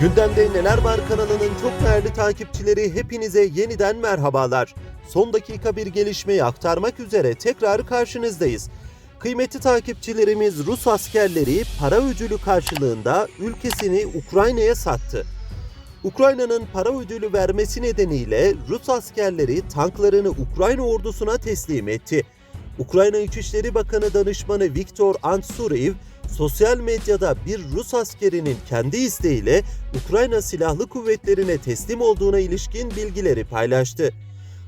Gündemde Neler Var kanalının çok değerli takipçileri hepinize yeniden merhabalar. Son dakika bir gelişmeyi aktarmak üzere tekrar karşınızdayız. Kıymetli takipçilerimiz Rus askerleri para ödülü karşılığında ülkesini Ukrayna'ya sattı. Ukrayna'nın para ödülü vermesi nedeniyle Rus askerleri tanklarını Ukrayna ordusuna teslim etti. Ukrayna İçişleri Bakanı Danışmanı Viktor Antsurev, sosyal medyada bir Rus askerinin kendi isteğiyle Ukrayna Silahlı Kuvvetlerine teslim olduğuna ilişkin bilgileri paylaştı.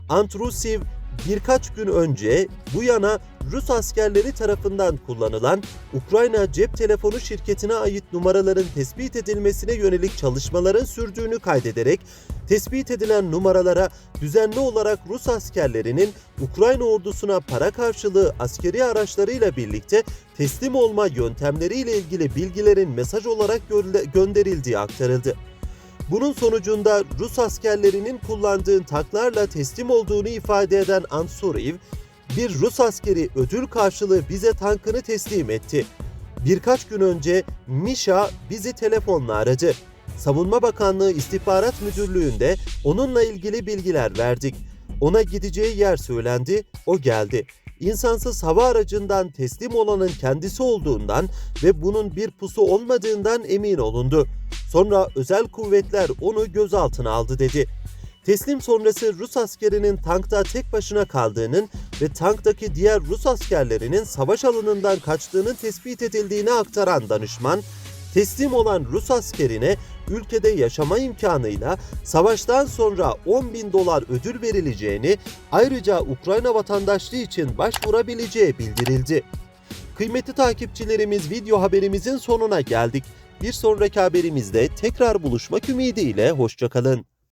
Antrusiv birkaç gün önce bu yana Rus askerleri tarafından kullanılan Ukrayna cep telefonu şirketine ait numaraların tespit edilmesine yönelik çalışmaların sürdüğünü kaydederek tespit edilen numaralara düzenli olarak Rus askerlerinin Ukrayna ordusuna para karşılığı askeri araçlarıyla birlikte teslim olma yöntemleriyle ilgili bilgilerin mesaj olarak gönde- gönderildiği aktarıldı. Bunun sonucunda Rus askerlerinin kullandığı tanklarla teslim olduğunu ifade eden Ansuriv, bir Rus askeri ödül karşılığı bize tankını teslim etti. Birkaç gün önce Misha bizi telefonla aradı. Savunma Bakanlığı İstihbarat Müdürlüğü'nde onunla ilgili bilgiler verdik. Ona gideceği yer söylendi, o geldi. İnsansız hava aracından teslim olanın kendisi olduğundan ve bunun bir pusu olmadığından emin olundu. Sonra özel kuvvetler onu gözaltına aldı dedi. Teslim sonrası Rus askerinin tankta tek başına kaldığının ve tanktaki diğer Rus askerlerinin savaş alanından kaçtığının tespit edildiğini aktaran danışman, teslim olan Rus askerine ülkede yaşama imkanıyla savaştan sonra 10 bin dolar ödül verileceğini, ayrıca Ukrayna vatandaşlığı için başvurabileceği bildirildi. Kıymetli takipçilerimiz video haberimizin sonuna geldik. Bir sonraki haberimizde tekrar buluşmak ümidiyle hoşçakalın.